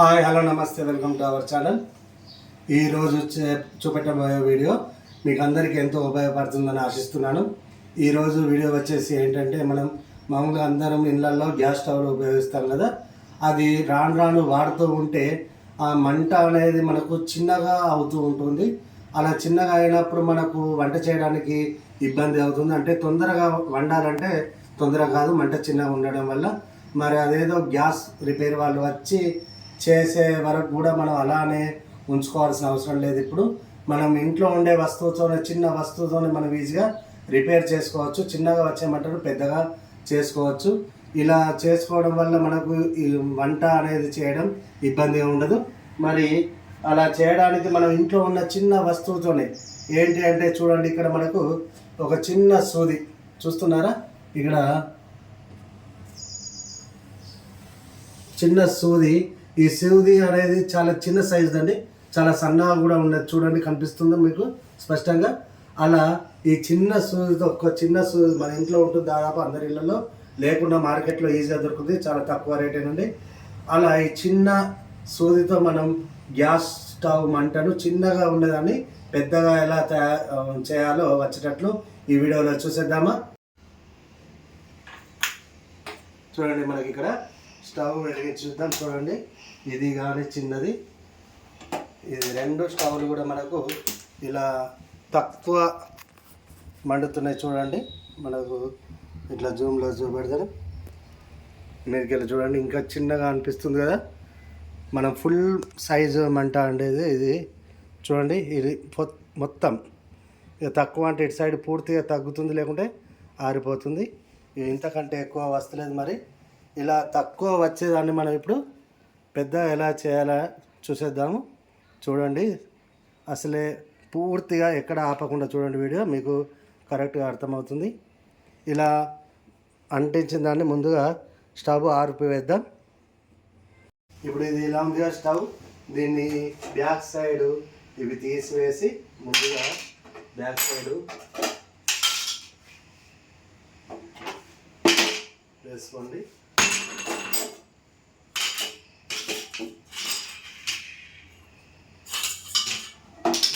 Hi hello నమస్తే welcome to our channel. ఈరోజు చూపెట్టబోయే వీడియో మీకు అందరికీ ఎంతో ఉపయోగపడుతుందని ఆశిస్తున్నాను. ఈరోజు వీడియో వచ్చేసి ఏంటంటే మనం మామూలుగా అందరం ఇళ్ళల్లో గ్యాస్ స్టవ్లు ఉపయోగిస్తాం కదా అది రాను రాను వాడుతూ ఉంటే ఆ మంట అనేది మనకు చిన్నగా అవుతూ ఉంటుంది. అలా చిన్నగా అయినప్పుడు మనకు వంట చేయడానికి ఇబ్బంది అవుతుంది. అంటే తొందరగా వండాలంటే తొందరగా కాదు మంట చిన్నగా ఉండడం వల్ల. మరి అదేదో గ్యాస్ రిపేర్ వాళ్ళు వచ్చి చేసే వరకు కూడా మనం అలానే ఉంచుకోవాల్సిన అవసరం లేదు. ఇప్పుడు మనం ఇంట్లో ఉండే వస్తువుతోనే చిన్న వస్తువుతోనే మనం ఈజీగా రిపేర్ చేసుకోవచ్చు. చిన్నగా వచ్చే మంటను పెద్దగా చేసుకోవచ్చు. ఇలా చేసుకోవడం వల్ల మనకు ఈ వంట అనేది చేయడం ఇబ్బందిగా ఉండదు. మరి అలా చేయడానికి మనం ఇంట్లో ఉన్న చిన్న వస్తువుతోనే ఏంటి అంటే చూడండి ఇక్కడ మనకు ఒక చిన్న సూది చూస్తున్నారా? ఇక్కడ చిన్న సూది ఈ సూది అనేది చాలా చిన్న సైజు అండి. చాలా సన్నగా కూడా ఉన్నది. చూడండి కనిపిస్తుందా మీకు? స్పష్టంగా. అలా ఈ చిన్న సూదితో ఒక చిన్న సూది మన ఇంట్లో ఉంటుంది దాదాపు అందరి ఇళ్ళలో లేకుండా మార్కెట్లో ఈజీగా దొరుకుతుంది. చాలా తక్కువ రేట్ అండి అలా ఈ చిన్న సూదితో మనం గ్యాస్ స్టవ్ మంటను చిన్నగా ఉండేదాన్ని పెద్దగా ఎలా తయారు చేయాలో వచ్చేటట్లు ఈ వీడియోలో చూసేద్దామా? చూడండి మనకి ఇక్కడ స్టవ్ వెలిగించి చూద్దాం. చూడండి. ఇది కానీ చిన్నది. ఇది రెండు స్టవ్లు కూడా మనకు ఇలా తక్కువ మండుతున్నాయి చూడండి. మనకు ఇట్లా జూమ్లో చూపెడతాను మీరుకెళ్ళి చూడండి ఇంకా చిన్నగా అనిపిస్తుంది కదా. మనం ఫుల్ సైజు మంట అండేది ఇది. చూడండి ఇది మొత్తం. ఇక తక్కువ అంటే ఇటు సైడ్ పూర్తిగా తగ్గుతుంది లేకుంటే ఆరిపోతుంది. ఇక ఇంతకంటే ఎక్కువ వస్తలేదు మరి. ఇలా తక్కువ వచ్చేదాన్ని మనం ఇప్పుడు పెద్ద ఎలా చేయాలా చూసేద్దాము. చూడండి. అసలే పూర్తిగా ఎక్కడ ఆపకుండా చూడండి వీడియో. మీకు కరెక్ట్గా అర్థమవుతుంది. ఇలా అంటించిన దాన్ని ముందుగా స్టవ్ ఆరిపివేద్దాం ఇప్పుడు ఇది ఇలా ఉందిగా స్టవ్. దీన్ని బ్యాక్ సైడు ఇవి తీసివేసి ముందుగా బ్యాక్ సైడు వేసుకోండి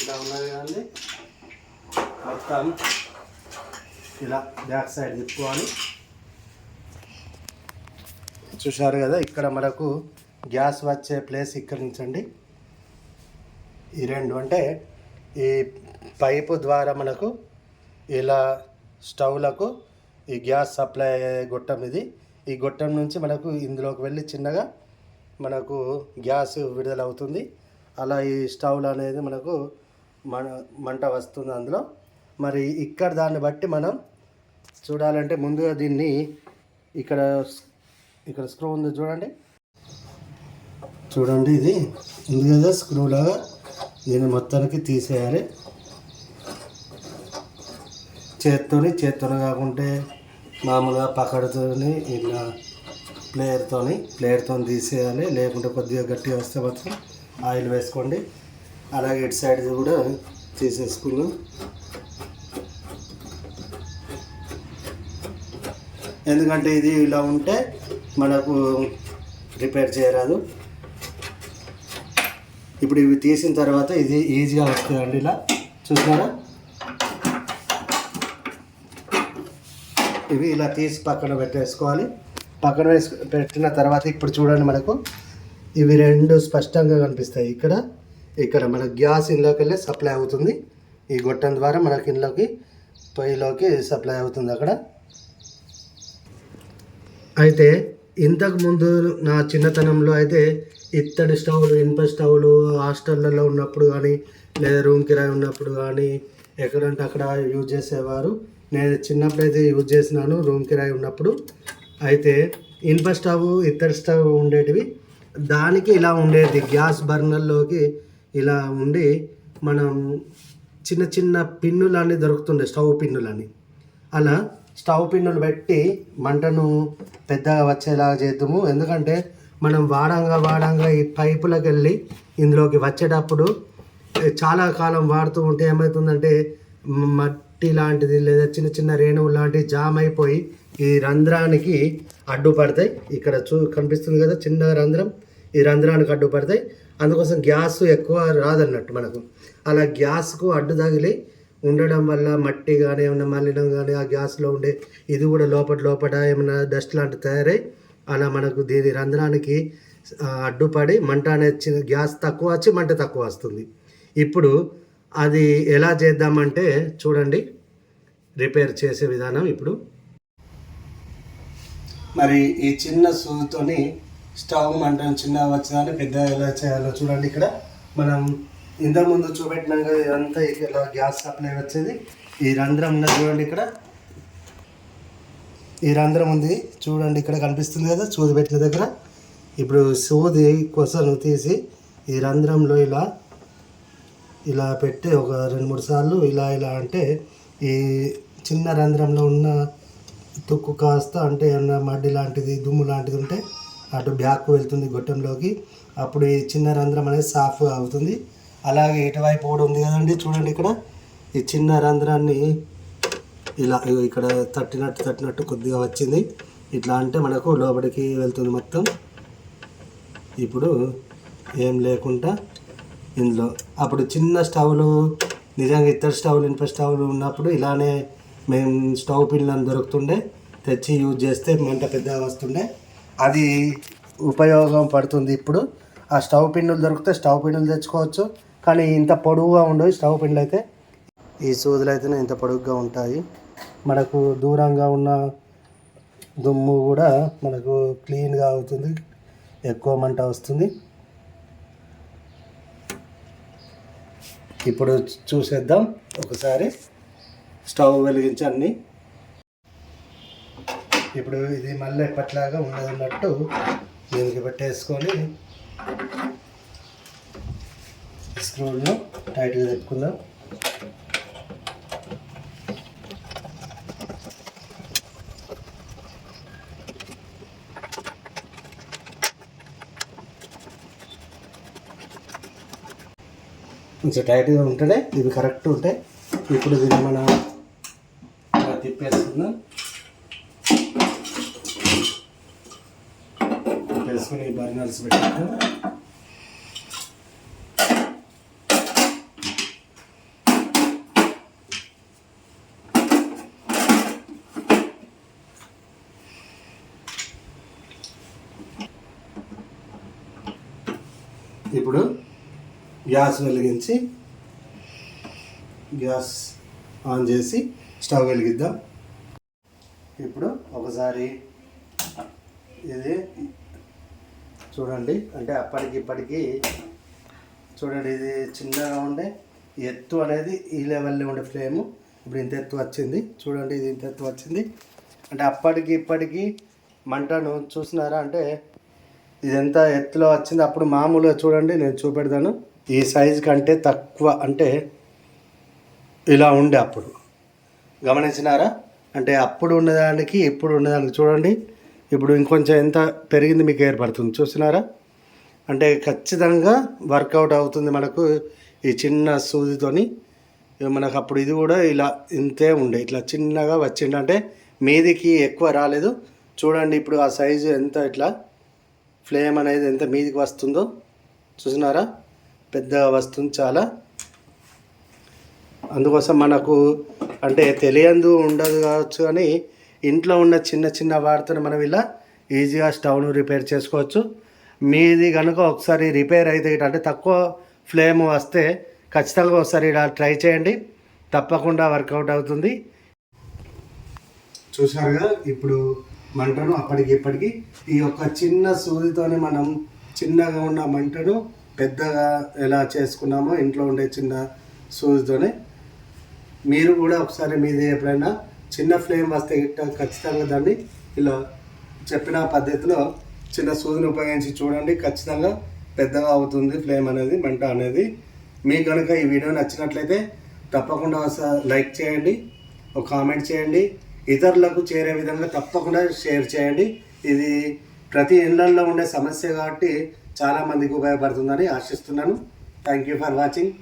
ఇలా ఉన్నది కదండి. మొత్తం ఇలా బ్యాక్ సైడ్ తిప్పుకోవాలి. చూశారు కదా ఇక్కడ మనకు గ్యాస్ వచ్చే ప్లేస్ ఇక్కడ నుంచండి. ఈ రెండు అంటే ఈ పైపు ద్వారా మనకు ఇలా స్టవ్లకు ఈ గ్యాస్ సప్లై గొట్టం ఇది. ఈ గొట్టం నుంచి మనకు ఇందులోకి వెళ్ళి చిన్నగా మనకు గ్యాస్ విడుదల అవుతుంది అలా ఈ స్టవ్లు అనేది మనకు మన మంట వస్తుంది అందులో. మరి ఇక్కడ దాన్ని బట్టి మనం చూడాలంటే ముందుగా దీన్ని ఇక్కడ ఇక్కడ స్క్రూ ఉంది చూడండి. చూడండి ఇది. ఉంది కదా స్క్రూ లాగా దీన్ని మొత్తానికి తీసేయాలి. చేత్తోని చేత్తోని కాకుంటే మామూలుగా పకడతోని ఇలా ప్లేయర్తోని ప్లేయర్తో తీసేయాలి. లేకుంటే కొద్దిగా గట్టిగా వస్తే మాత్రం ఆయిల్ వేసుకోండి. అలాగే ఇటు సైడ్ కూడా తీసేసుకున్నాం ఎందుకంటే ఇది ఇలా ఉంటే మనకు రిపేర్ చేయరాదు. ఇప్పుడు ఇవి తీసిన తర్వాత ఇది ఈజీగా వస్తుందండి ఇలా. చూసారా ఇవి ఇలా తీసి పక్కన పెట్టేసుకోవాలి. పక్కన వేసి పెట్టిన తర్వాత ఇప్పుడు చూడండి మనకు ఇవి రెండు స్పష్టంగా కనిపిస్తాయి ఇక్కడ. ఇక్కడ మన గ్యాస్ ఇంట్లోకి వెళ్ళి సప్లై అవుతుంది. ఈ గొట్టం ద్వారా మనకి ఇంట్లోకి పొయ్యిలోకి సప్లై అవుతుంది అక్కడ. అయితే ఇంతకు ముందు నా చిన్నతనంలో అయితే ఇత్తడి స్టవ్లు ఇనుప స్టవ్లు హాస్టళ్ళలో ఉన్నప్పుడు కానీ లేదా రూమ్ కిరాయి ఉన్నప్పుడు కానీ ఎక్కడంటే అక్కడ యూజ్ చేసేవారు. నేను చిన్నప్పుడు అయితే యూజ్ చేసినాను రూమ్ కిరాయి ఉన్నప్పుడు. అయితే ఇనుప స్టవ్ ఇత్తడి స్టవ్ ఉండేటివి. దానికి ఇలా ఉండేది గ్యాస్ బర్నర్లోకి ఇలా ఉండి మనం చిన్న చిన్న పిన్నులన్నీ దొరుకుతుండే స్టవ్ పిన్నులని అలా స్టవ్ పిన్నులు పెట్టి మంటను పెద్దగా వచ్చేలాగా చేద్దాము. ఎందుకంటే మనం వాడంగా వాడంగా ఈ పైపులకు వెళ్ళి ఇందులోకి వచ్చేటప్పుడు చాలా కాలం వాడుతూ ఉంటే ఏమవుతుందంటే మట్టి లాంటిది లేదా చిన్న చిన్న రేణువు లాంటివి జామ్ అయిపోయి ఈ రంధ్రానికి అడ్డుపడతాయి. ఇక్కడ చూ కనిపిస్తుంది కదా చిన్న రంధ్రం. ఈ రంధ్రానికి అడ్డుపడతాయి. అందుకోసం గ్యాస్ ఎక్కువ రాదన్నట్టు మనకు. అలా గ్యాస్కు అడ్డు తగిలి ఉండడం వల్ల మట్టి కానీ ఏమైనా మలినం కానీ ఆ గ్యాస్లో ఉండే ఇది కూడా లోపల లోపల ఏమైనా డస్ట్ లాంటి తయారై అలా మనకు దీని రంధ్రానికి అడ్డుపడి మంట అనేది గ్యాస్ తక్కువ వచ్చి మంట తక్కువ వస్తుంది. ఇప్పుడు అది ఎలా చేద్దామంటే చూడండి. రిపేర్ చేసే విధానం ఇప్పుడు. మరి ఈ చిన్న సూదితోని స్టవ్ మంటను చిన్న వచ్చిందని పెద్ద ఎలా చేయాలో చూడండి ఇక్కడ. మనం ఇంతకు ముందు చూపెట్టినాం కదా ఇదంతా ఇలా గ్యాస్ సప్లై వచ్చేది. ఈ రంధ్రం ఉన్నది చూడండి ఇక్కడ. ఈ రంధ్రం ఉంది చూడండి ఇక్కడ కనిపిస్తుంది కదా సూది పెట్టిన దగ్గర. ఇప్పుడు సూది కొసను తీసి ఈ రంధ్రంలో ఇలా ఇలా పెట్టి ఒక రెండు మూడు సార్లు ఇలా ఇలా అంటే ఈ చిన్న రంధ్రంలో ఉన్న తుక్కు కాస్త అంటే ఏమన్నా మడ్డి లాంటిది దుమ్ము లాంటిది ఉంటే అటు బ్యాక్ వెళ్తుంది గొట్టంలోకి. అప్పుడు ఈ చిన్న రంధ్రం అనేది సాఫ్ అవుతుంది. అలాగే ఇటువైపు కూడా ఉంది కదండి చూడండి ఇక్కడ. ఈ చిన్న రంధ్రాన్ని ఇలా ఇగో ఇక్కడ తట్టినట్టు తట్టినట్టు కొద్దిగా వచ్చింది. ఇట్లా అంటే మనకు లోపలికి వెళ్తుంది మొత్తం. ఇప్పుడు ఏం లేకుండా ఇందులో అప్పుడు చిన్న స్టవ్లు నిజంగా ఇతర స్టవ్లు ఇనుప స్టవ్లు ఉన్నప్పుడు ఇలానే మేము స్టవ్ పిన్లను దొరుకుతుండే తెచ్చి యూజ్ చేస్తే మంట పెద్దగా వస్తుండే. అది ఉపయోగం పడుతుంది ఇప్పుడు. ఆ స్టవ్ పిండులు దొరికితే స్టవ్ పిండులు తెచ్చుకోవచ్చు. కానీ ఇంత పొడవుగా ఉండవు. స్టవ్ పిండులు అయితే ఈ సూదులు అయితేనే ఇంత పొడుగ్గా ఉంటాయి. మనకు దూరంగా ఉన్న దుమ్ము కూడా మనకు క్లీన్గా అవుతుంది. ఎక్కువ మంట వస్తుంది. ఇప్పుడు చూసేద్దాం. ఒకసారి స్టవ్ వెలిగించి అన్ని ఇప్పుడు ఇది మళ్ళీ ఎప్పట్లాగా ఉండదన్నట్టు దీనికి పెట్టేసుకొని స్క్రూలను టైట్గా తిప్పుకుందాం కొంచెం టైట్గా ఉంటేనే ఇవి కరెక్ట్ ఉంటాయి. ఇప్పుడు దీన్ని మనం తిప్పేసుకుందాం. తిప్పేసుకుని బర్నర్స్ పెట్టాక ఇప్పుడు గ్యాస్ వెలిగించి గ్యాస్ ఆన్ చేసి స్టవ్ వెలిగిద్దాం. ఇప్పుడు ఒకసారి ఇది చూడండి. అంటే అప్పటికి ఇప్పటికి చూడండి ఇది చిన్నగా ఉండే ఎత్తు అనేది ఈ లెవెల్లో ఉండే ఫ్లేము. ఇప్పుడు ఇంత ఎత్తు వచ్చింది. చూడండి ఇది ఇంత ఎత్తు వచ్చింది. అంటే అప్పటికి ఇప్పటికి మంటను చూసినారా అంటే ఇది ఎంత ఎత్తులో వచ్చింది అప్పుడు మామూలుగా చూడండి నేను చూపెడతాను. ఈ సైజు కంటే తక్కువ అంటే ఇలా ఉండే అప్పుడు. గమనించినారా? అంటే అప్పుడు ఉన్నదానికి ఇప్పుడు ఉన్నదానికి చూడండి. ఇప్పుడు ఇంకొంచెం ఎంత పెరిగింది మీకు ఏర్పడుతుంది? చూసినారా అంటే ఖచ్చితంగా వర్కౌట్ అవుతుంది మనకు ఈ చిన్న సూదితోని. మనకు అప్పుడు ఇది కూడా ఇలా ఇంతే ఉండే. ఇట్లా చిన్నగా వచ్చింది అంటే మీదికి ఎక్కువ రాలేదు. చూడండి ఇప్పుడు ఆ సైజు ఎంత ఇట్లా ఫ్లేమ్ అనేది ఎంత మీదికి వస్తుందో. చూసినారా పెద్దగా వస్తుంది చాలా. అందుకోసం మనకు అంటే తెలియందు ఉండదు కావచ్చు కానీ ఇంట్లో ఉన్న చిన్న చిన్న వాటితో మనం ఇలా ఈజీగా స్టవ్ను రిపేర్ చేసుకోవచ్చు. మీది కనుక ఒకసారి రిపేర్ అయితే ఇట్లా అంటే తక్కువ ఫ్లేమ్ వస్తే ఖచ్చితంగా ఒకసారి ఇలా ట్రై చేయండి. తప్పకుండా వర్కౌట్ అవుతుంది. చూసారుగా ఇప్పుడు మంటను అప్పటికి ఇప్పటికి ఈ యొక్క చిన్న సూదితోనే మనం చిన్నగా ఉన్న మంటను పెద్దగా ఎలా చేసుకున్నామో ఇంట్లో ఉండే చిన్న సూదితోనే మీరు కూడా ఒకసారి మీది ఎప్పుడైనా చిన్న ఫ్లేమ్ వస్తే గిట్ట ఖచ్చితంగా దాన్ని ఇలా చెప్పిన పద్ధతిలో చిన్న సూదిని ఉపయోగించి చూడండి. ఖచ్చితంగా పెద్దగా అవుతుంది ఫ్లేమ్ అనేది మంట అనేది. మీకు కనుక ఈ వీడియో నచ్చినట్లయితే తప్పకుండా ఒకసారి లైక్ చేయండి ఒక కామెంట్ చేయండి. ఇతరులకు చేరే విధంగా తప్పకుండా షేర్ చేయండి. ఇది ప్రతి ఇళ్ళలో ఉండే సమస్య కాబట్టి చాలామందికి ఉపయోగపడుతుందని ఆశిస్తున్నాను. Thank you for watching